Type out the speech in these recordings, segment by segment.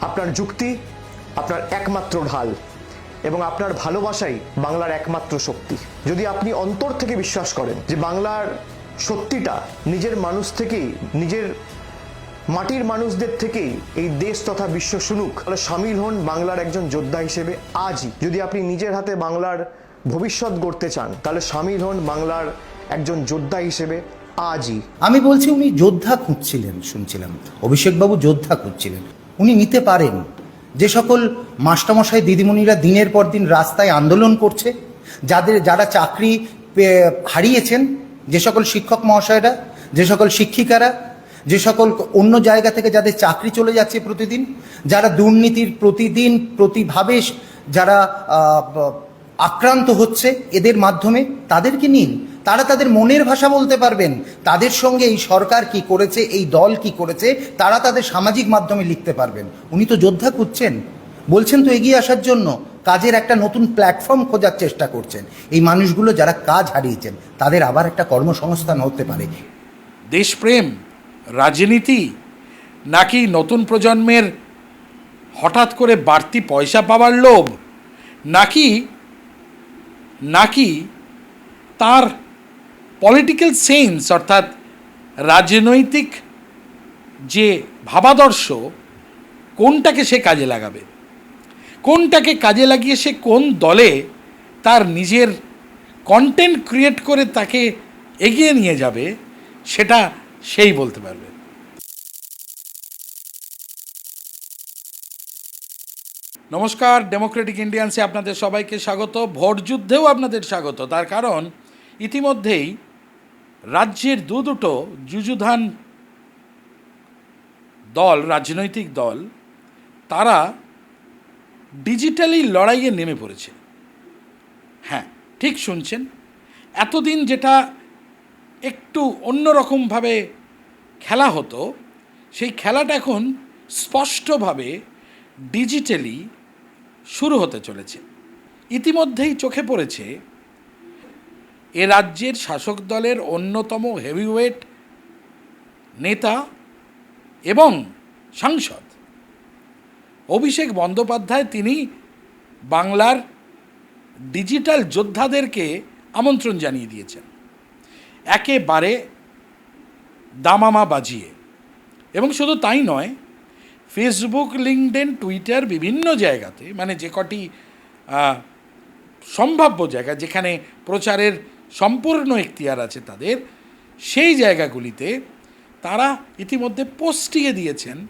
আপনার যুক্তি, আপনার একমাত্র ঢাল এবং আপনার ভালোবাসাই বাংলার একমাত্র শক্তি। যদি আপনি অন্তর থেকে বিশ্বাস করেন যে বাংলার সত্যিটা নিজের মানুষ থেকেই, নিজের মাটির মানুষদের থেকেই এই দেশ তথা বিশ্ব শুনুক, তাহলে সামিল হন বাংলার একজন যোদ্ধা হিসেবে আজই। যদি আপনি নিজের হাতে বাংলার ভবিষ্যৎ গড়তে চান, তাহলে সামিল হন বাংলার একজন যোদ্ধা হিসেবে আজই। আমি বলছি, উনি যোদ্ধা খুঁজছিলেন, শুনছিলাম। অভিষেকবাবু যোদ্ধা খুঁজছিলেন। উনি নিতে পারেন। যে সকল মাস্টারমশাই, দিদিমণিরা দিনের পর দিন রাস্তায় আন্দোলন করছে, যাদের, যারা চাকরি হারিয়েছেন, যে সকল শিক্ষক মহাশয়রা, যে সকল শিক্ষিকারা, যে সকল অন্য জায়গা থেকে যাদের চাকরি চলে যাচ্ছে প্রতিদিন, যারা দুর্নীতির প্রতিদিন প্রতিভাবে যারা আক্রান্ত হচ্ছে, এদের মাধ্যমে তাদেরকে নিন। তারা তাদের মনের ভাষা বলতে পারবেন। তাদের সঙ্গে এই সরকার কি করেছে, এই দল কি করেছে, তারা তাদের সামাজিক মাধ্যমে লিখতে পারবেন। উনি তো যোদ্ধা খুঁজছেন। বলছেন তো এগিয়ে আসার জন্য, কাজের একটা নতুন প্ল্যাটফর্ম খোঁজার চেষ্টা করছেন। এই মানুষগুলো যারা কাজ হারিয়েছেন, তাদের আবার একটা কর্মসংস্থান হতে পারে। দেশপ্রেম, রাজনীতি, নাকি নতুন প্রজন্মের হঠাৎ করে বাড়তি পয়সা পাওয়ার লোভ? নাকি নাকি তার পলিটিক্যাল সেন্স অর্থাৎ রাজনৈতিক যে ভাবাদর্শ, কোনটাকে সে কাজে লাগাবে? কোনটাকে কাজে লাগিয়ে সে কোন দলে তার নিজের কন্টেন্ট ক্রিয়েট করে তাকে এগিয়ে নিয়ে যাবে, সেটা সেই বলতে পারবে। নমস্কার ডেমোক্রেটিক ইন্ডিয়ান্সে আপনাদের সবাইকে স্বাগত। ভোট যুদ্ধেও আপনাদের স্বাগত। তার কারণ, ইতিমধ্যেই রাজ্যের দু দুটো যুযুধান দল, রাজনৈতিক দল, তারা ডিজিটালি লড়াইয়ে নেমে পড়েছে। হ্যাঁ ঠিক শুনছেন। এতদিন যেটা একটু অন্যরকমভাবে খেলা হতো, সেই খেলাটা এখন স্পষ্টভাবে ডিজিটালি শুরু হতে চলেছে। ইতিমধ্যেই চোখে পড়েছে এ রাজ্যের শাসক দলের অন্যতম হেভিওয়েট নেতা এবং সাংসদ। অভিষেক বন্দ্যোপাধ্যায় তিনি বাংলার ডিজিটাল যোদ্ধাদেরকে আমন্ত্রণ জানিয়ে দিয়েছেন। একেবারে দামামা বাজিয়ে। এবং শুধু তাই নয় ফেসবুক লিঙ্কডেন টুইটার বিভিন্ন জায়গাতে মানে যে কটি সম্ভাব্য জায়গা যেখানে প্রচারের সম্পূর্ণ এখতিয়ার আছে তাদের, সেই জায়গাগুলিতে তারা ইতিমধ্যে পোস্টিয়ে দিয়েছেন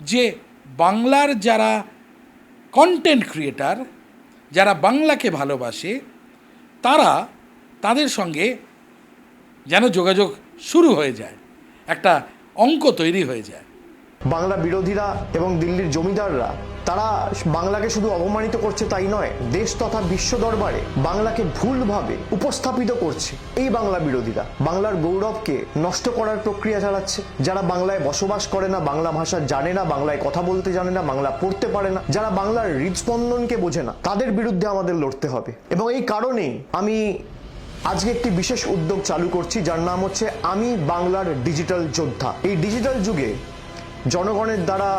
যে বাংলার যারা কন্টেন্ট ক্রিয়েটার যারা বাংলাকে ভালোবাসে, তারা তাদের সঙ্গে যেন যোগাযোগ শুরু হয়ে যায়, একটা অঙ্ক তৈরি হয়ে যায়। বাংলা বিরোধীরা এবং দিল্লির জমিদাররা তারা বাংলাকে শুধু অপমানিত করছে তাই নয়, দেশ তথা বিশ্ব দরবারে বাংলাকে ভুলভাবে উপস্থাপিত করছে। এই বাংলা বিরোধীরা বাংলার গৌরবকে নষ্ট করার প্রক্রিয়া চালাচ্ছে। যারা বাংলায় বসবাস করে না, বাংলা ভাষা জানে না, বাংলায় কথা বলতে জানে না, বাংলা পড়তে পারে না, যারা বাংলার হৃদস্পন্দনকে বোঝে না, তাদের বিরুদ্ধে আমাদের লড়তে হবে। এবং এই কারণেই আমি আজকে একটি বিশেষ উদ্যোগ চালু করছি, যার নাম হচ্ছে আমি বাংলার ডিজিটাল যোদ্ধা। এই ডিজিটাল যুগে জনগণের দ্বারা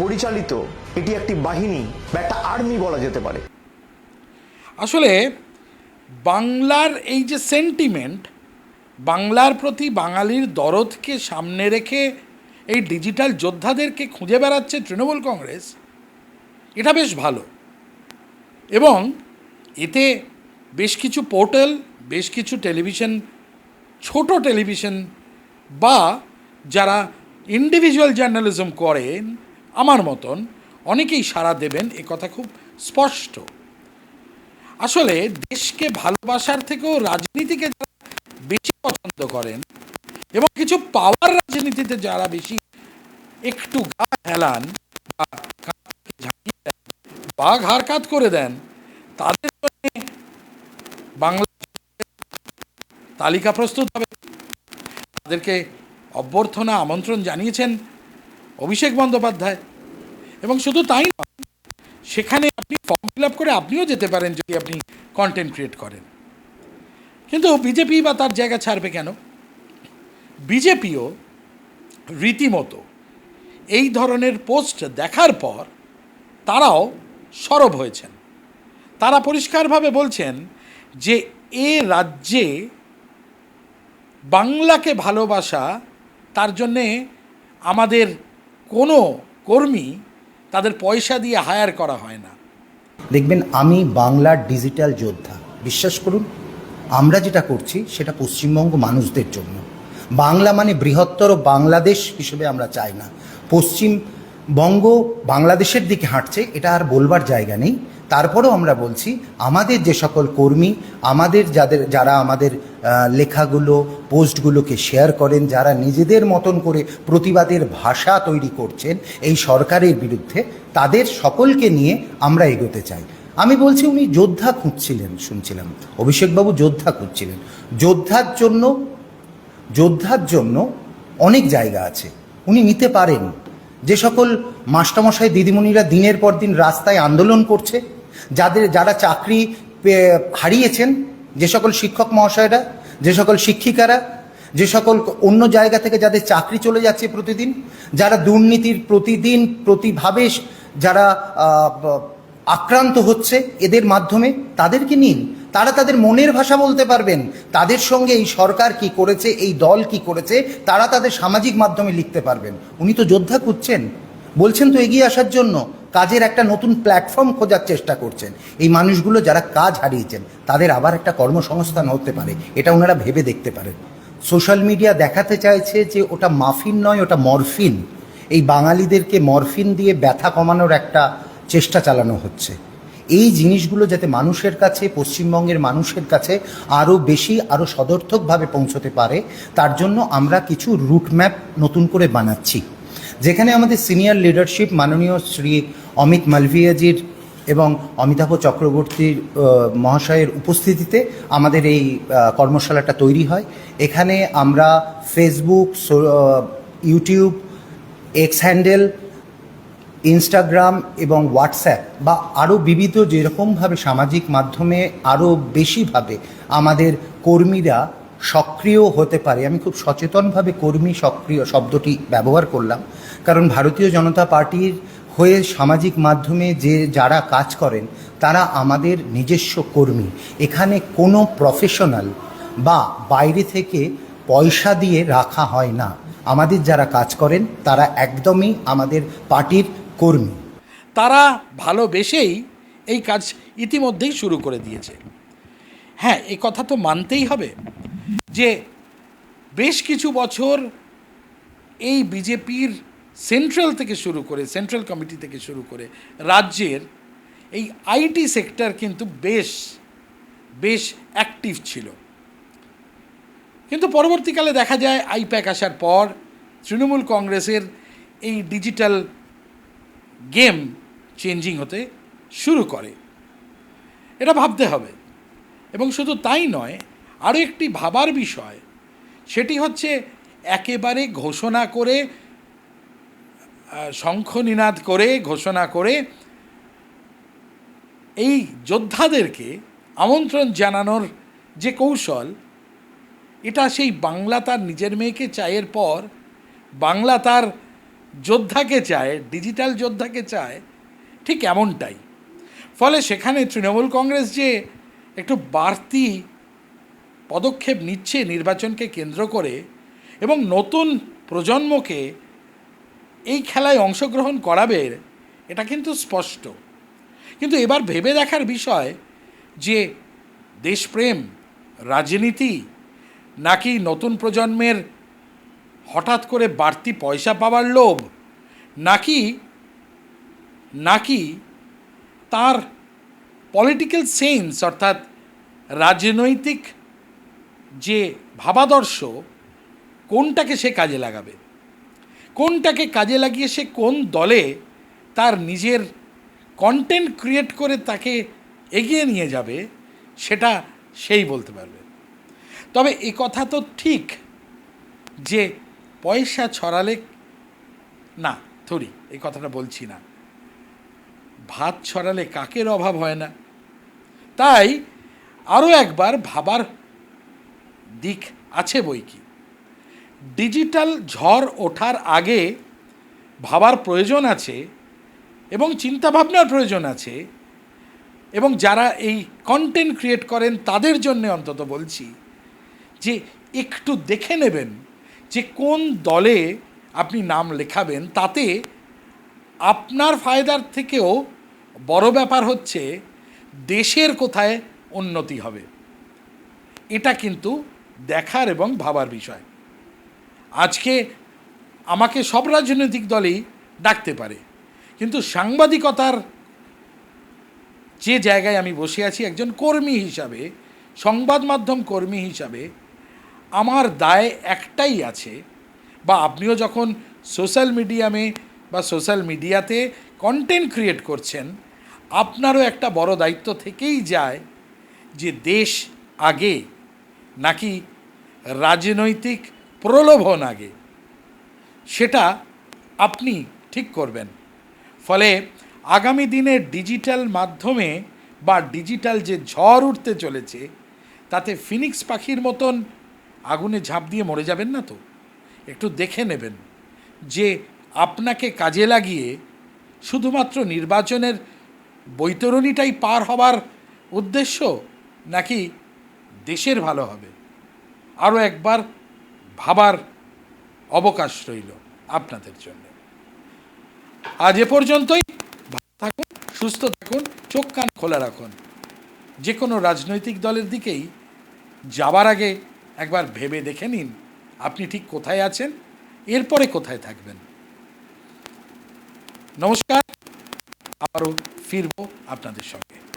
পরিচালিত এটি একটি বাহিনী বা একটা আর্মি বলা যেতে পারে। আসলে বাংলার এই যে সেন্টিমেন্ট বাংলার প্রতি বাঙালির দরদকে সামনে রেখে এই ডিজিটাল যোদ্ধাদেরকে খুঁজে বেড়াচ্ছে তৃণমূল কংগ্রেস, এটা বেশ ভালো। এবং এতে বেশ কিছু পোর্টাল বেশ কিছু টেলিভিশন ছোট টেলিভিশন বা যারা ইন্ডিভিজুয়াল জার্নালিজম করেন, আমার মতন অনেকেই সাড়া দেবেন, এ কথা খুব স্পষ্ট। আসলে দেশকে ভালোবাসার থেকেও রাজনীতিকে যারা বেশি পছন্দ করেন এবং কিছু পাওয়ার রাজনীতিতে যারা বেশি একটু গা হেলান বা ঝাঁকিয়ে করে দেন, তাদের জন্য বাংলা তালিকা প্রস্তুত হবে। তাদেরকে অভ্যর্থনা আমন্ত্রণ জানিয়েছেন অভিষেক বন্দ্যোপাধ্যায়। এবং শুধু তাই নয়, সেখানে আপনি ফর্ম ফিল আপ করে আপনিও যেতে পারেন যদি আপনি কন্টেন্ট ক্রিয়েট করেন। কিন্তু বিজেপি বা তার জায়গা ছাড়বে কেন? বিজেপিও রীতিমতো এই ধরনের পোস্ট দেখার পর তারাও সরব হয়েছেন। তারা পরিষ্কারভাবে বলছেন যে এ রাজ্যে বাংলাকে ভালোবাসা, তার জন্যে আমাদের কোনো কর্মী তাদের পয়সা দিয়ে হায়ার করা হয় না। দেখবেন, আমি বাংলার ডিজিটাল যোদ্ধা। বিশ্বাস করুন, আমরা যেটা করছি, সেটা পশ্চিমবঙ্গ মানুষদের জন্য। বাংলা মানে বৃহত্তর বাংলাদেশ হিসেবে আমরা চাই না। পশ্চিমবঙ্গ বাংলাদেশের দিকে হাঁটছে, এটা আর বলবার জায়গা নেই। তারপরেও আমরা বলছি, আমাদের যে সকল কর্মী, আমাদের যাদের, যারা আমাদের লেখাগুলো, পোস্টগুলোকে শেয়ার করেন, যারা নিজেদের মতন করে প্রতিবাদের ভাষা তৈরি করছেন এই সরকারের বিরুদ্ধে, তাদের সকলকে নিয়ে আমরা এগোতে চাই। আমি বলছি উনি যোদ্ধা খুঁজছিলেন, শুনছিলাম। অভিষেকবাবু যোদ্ধা খুঁজছিলেন। যোদ্ধার জন্য যোদ্ধার জন্য অনেক জায়গা আছে। উনি নিতে পারেন। যে সকল মাস্টারমশাই, দিদিমণিরা দিনের পর দিন রাস্তায় আন্দোলন করছে যাদের, যারা চাকরি হারিয়েছেন, যে সকল শিক্ষক মহাশয়রা, যে সকল শিক্ষিকারা, যে সকল অন্য জায়গা থেকে যাদের চাকরি চলে যাচ্ছে প্রতিদিন, যারা দুর্নীতির প্রতিদিন প্রতিভাবে যারা আক্রান্ত হচ্ছে এদের মাধ্যমে তাদেরকে নিন। তারা তাদের মনের ভাষা বলতে পারবেন। তাদের সঙ্গে এই সরকার কি করেছে, এই দল কি করেছে, তারা তাদের সামাজিক মাধ্যমে লিখতে পারবেন। উনি তো যোদ্ধা খুঁজছেন। বলছেন তো এগিয়ে আসার জন্য। কাজের একটা নতুন প্ল্যাটফর্ম খোঁজার চেষ্টা করছেন। এই মানুষগুলো যারা কাজ হারিয়েছেন, তাদের আবার একটা কর্মসংস্থান হতে পারে, এটা ওনারা ভেবে দেখতে পারেন। সোশ্যাল মিডিয়া দেখাতে চাইছে যে ওটা মাফিন নয়, ওটা মরফিন। এই বাঙালিদেরকে মরফিন দিয়ে ব্যথা কমানোর একটা চেষ্টা চালানো হচ্ছে। এই জিনিসগুলো যাতে মানুষের কাছে, পশ্চিমবঙ্গের মানুষের কাছে আরও বেশি, আরও সদর্থকভাবে পৌঁছতে পারে, তার জন্য আমরা কিছু রুটম্যাপ নতুন করে বানাচ্ছি। যেখানে আমাদের সিনিয়র লিডারশিপ মাননীয় শ্রী অমিত মালভিয়াজির এবং অমিতাভ চক্রবর্তীর মহাশয়ের উপস্থিতিতে আমাদের এই কর্মশালাটা তৈরি হয়। এখানে আমরা Facebook YouTube X handle Instagram এবং হোয়াটসঅ্যাপ বা আরও বিবিধ যেরকমভাবে সামাজিক মাধ্যমে আরও বেশিভাবে আমাদের কর্মীরা সক্রিয় হতে পারে। আমি খুব সচেতনভাবে কর্মী সক্রিয় শব্দটি ব্যবহার করলাম। কারণ ভারতীয় জনতা পার্টির হয়ে সামাজিক মাধ্যমে যে যারা কাজ করেন, তারা আমাদের নিজস্ব কর্মী। এখানে কোনো প্রফেশনাল বা বাইরে থেকে পয়সা দিয়ে রাখা হয় না। আমাদের যারা কাজ করেন, তারা একদমই আমাদের পার্টির কর্মী। তারা ভালোবেসেই এই কাজ ইতিমধ্যেই শুরু করে দিয়েছে। হ্যাঁ এই কথা তো মানতেই হবে যে বেশ কিছু বছর এই বিজেপির সেন্ট্রাল থেকে শুরু করে, সেন্ট্রাল কমিটি থেকে শুরু করে রাজ্যের এই আইটি সেক্টর কিন্তু বেশ বেশ অ্যাক্টিভ ছিল। কিন্তু পরবর্তীকালে দেখা যায় আইপ্যাক আসার পর তৃণমূল কংগ্রেসের এই ডিজিটাল গেম চেঞ্জিং হতে শুরু করে। এটা ভাবতে হবে। এবং শুধু তাই নয়, আরও একটি ভাবার বিষয়, সেটি হচ্ছে একেবারে ঘোষণা করে শঙ্খ নিনাদ করে, ঘোষণা করে এই যোদ্ধাদেরকে আমন্ত্রণ জানানোর যে কৌশল, এটা সেই বাংলা তার নিজের মেয়েকে চায়ের পর, বাংলা তার যোদ্ধাকে চায়, ডিজিটাল যোদ্ধাকে চায়, ঠিক এমনটাই। ফলে সেখানে তৃণমূল কংগ্রেস যে একটু বাড়তি পদক্ষেপ নিচ্ছে নির্বাচনকে কেন্দ্র করে এবং নতুন প্রজন্মকে এই খেলায় অংশগ্রহণ করাবে, এটা কিন্তু স্পষ্ট। কিন্তু এবার ভেবে দেখার বিষয় যে দেশপ্রেম, রাজনীতি নাকি নতুন প্রজন্মের হঠাৎ করে বাড়তি পয়সা পাওয়ার লোভ, নাকি নাকি তার পলিটিক্যাল সেন্স অর্থাৎ রাজনৈতিক যে ভাবাদর্শ, কোনটাকে সে কাজে লাগাবে? কোনটাকে কাজে লাগিয়ে সে কোন দলে তার নিজের কন্টেন্ট ক্রিয়েট করে তাকে এগিয়ে নিয়ে যাবে, সেটা সেই বলতে পারবে। তবে এ কথা তো ঠিক যে পয়সা ছড়ালে, না, থরি, এই কথাটা বলছি না। ভাত ছড়ালে কাকের অভাব হয় না? তাই আরও একবার ভাবার দিক আছে বই কি? ডিজিটাল ঝড় ওঠার আগে ভাবার প্রয়োজন আছে এবং চিন্তাভাবনার প্রয়োজন আছে এবং যারা এই কন্টেন্ট ক্রিয়েট করেন তাদের জন্য অন্তত বলছি যে একটু দেখে নেবেন যে কোন দলে আপনি নাম লেখাবেন, তাতে আপনার ফায়দার থেকেও বড় ব্যাপার হচ্ছে দেশের কোথায় উন্নতি হবে। এটা কিন্তু দেখার এবং ভাবার বিষয়। আজকে আমাকে সব রাজনৈতিক দলই ডাকতে পারে। কিন্তু সাংবাদিকতার যে জায়গায় আমি বসে আছি, একজন কর্মী হিসাবে, সংবাদ মাধ্যম কর্মী হিসাবে, আমার দায় একটাই আছে, বা আপনিও যখন সোশ্যাল মিডিয়ামে বা সোশ্যাল মিডিয়াতে কন্টেন্ট ক্রিয়েট করছেন, আপনারও একটা বড় দায়িত্ব থেকেই যায় যে দেশ আগে নাকি রাজনৈতিক প্রলোভন আগে। সেটা আপনি ঠিক করবেন। ফলে আগামী দিনে ডিজিটাল মাধ্যমে বা ডিজিটাল যে ঝড় উঠতে চলেছে, তাতে ফিনিক্স পাখির মতন আগুনে ঝাঁপ দিয়ে মরে যাবেন না তো? একটু দেখে নেবেন যে আপনাকে কাজে লাগিয়ে শুধুমাত্র নির্বাচনের বৈতরণীটাই পার হবার উদ্দেশ্য নাকি দেশের ভালো হবে? আরও একবার ভাবার অবকাশ রইল আপনাদের জন্য। আজ এ পর্যন্তই। থাকুন, সুস্থ থাকুন, চোখ কান খোলা রাখুন। যে কোনো রাজনৈতিক দলের দিকেই যাবার আগে একবার ভেবে দেখে নিন আপনি ঠিক কোথায় আছেন, এরপরে কোথায় থাকবেন। নমস্কার, আবারও ফিরবো আপনাদের সঙ্গে।